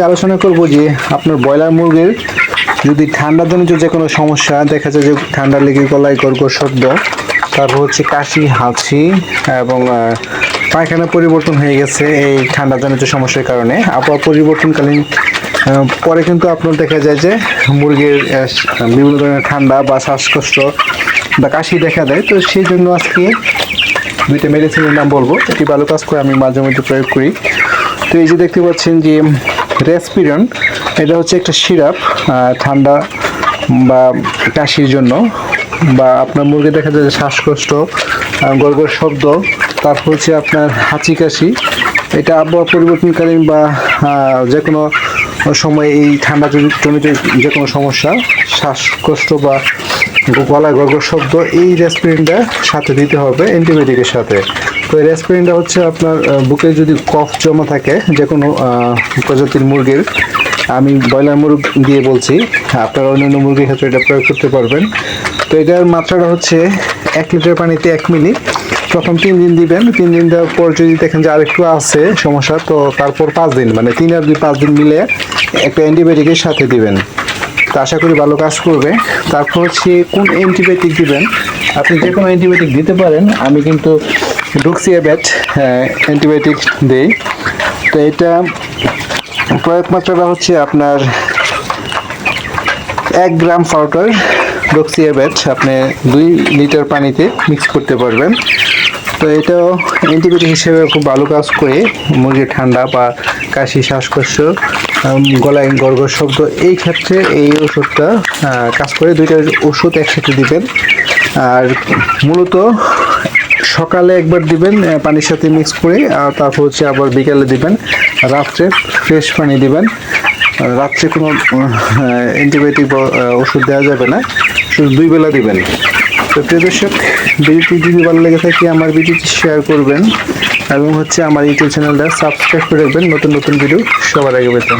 আলোচনা করব যে আপনার ব্রয়লার মুরগির যদি ঠান্ডা জনিত যে কোনো সমস্যা, দেখা যায় যে ঠান্ডা লেগে গলায় গর্গর শব্দ, তারপর হচ্ছে কাশি, হাঁচি এবং পায়খানা পরিবর্তন হয়ে গেছে এই ঠান্ডাজনিত সমস্যার কারণে। আবহাওয়া পরিবর্তনকালীন পরে কিন্তু আপনার দেখা যায় যে মুরগির বিভিন্ন ধরনের ঠান্ডা বা শ্বাসকষ্ট বা কাশি দেখা দেয়। তো সেই জন্য আজকে দুইটা মেডিসিনের নাম বলব। এটি ভালো কাজ করে আমি মাঝে মধ্যে প্রয়োগ করি। তো এই যে দেখতে পাচ্ছেন যে রেসপিরন এটা হচ্ছে একটা সিরাপ ঠান্ডা বা কাশির জন্য বা আপনার মুরগি দেখা যায় শ্বাসকষ্ট গড়গড় শব্দ, তারপর হচ্ছে আপনার হাঁচি কাশি। এটা আবহাওয়া পরিবর্তনকালীন বা যে কোনো সময় এই ঠান্ডা জনিত যে কোনো সমস্যা, শ্বাসকষ্ট বা গলায় গর্গর শব্দ, এই রেসপিরিনটা সাথে দিতে হবে, অ্যান্টিবায়োটিকের সাথে। তো এই রেসপিরিনটা হচ্ছে আপনার বুকে যদি কফ জমা থাকে যে কোনো প্রজাতির মুরগির, আমি ব্রয়লার মুরগ দিয়ে বলছি, আপনারা অন্যান্য মুরগির ক্ষেত্রে এটা প্রয়োগ করতে পারবেন। তো এটার মাত্রাটা হচ্ছে এক লিটার পানিতে এক মিনিট। প্রথম তিন দিন দিবেন, তিন দিন দেওয়ার পর যদি দেখেন যে আরেকটু আছে সমস্যা, তো তারপর পাঁচ দিন মানে তিন আর দুই পাঁচ দিন মিলে একটা অ্যান্টিবায়োটিকের সাথে দিবেন। তো আশা করি ভালো কাজ করবে। তারপর হচ্ছে কোন অ্যান্টিবায়োটিক দিবেন? আপনি যে কোনো অ্যান্টিবায়োটিক দিতে পারেন, আমি কিন্তু ডুক্সিয়াব্যাট অ্যান্টিবায়োটিক দেই। তো এটা প্রয়োগ মাত্রাটা হচ্ছে আপনার এক গ্রাম পাউডার ডক্সিয়াব্যাট আপনি দুই লিটার পানিতে মিক্স করতে পারবেন। তো এটাও অ্যান্টিবায়োটিক হিসেবে খুব ভালো কাজ করে, মুরগির ঠান্ডা বা কাশি, শ্বাসকষ্ট গলায় গর্গর শব্দ, এই ক্ষেত্রে এই ওষুধটা কাজ করে দুইটা ওষুধ একসাথে দিবেন। আর মূলত সকালে একবার দিবেন পানির সাথে মিক্স করে, আর তারপর হচ্ছে আবার বিকালে দিবেন। রাত্রে ফ্রেশ পানি দিবেন। রাত্রে কোনো অ্যান্টিবায়োটিক ওষুধ দেওয়া যাবে না। শুধু দুই বেলা দিবেন। তো প্রিয় দর্শক, ভিডিওটি যদি ভালো লেগে থাকে, আমার ভিডিওটি শেয়ার করবেন। এবং হচ্ছে আমার ইউটিউব চ্যানেলটা সাবস্ক্রাইব করে রাখবেন। নতুন নতুন ভিডিও সবার আগে পেতে।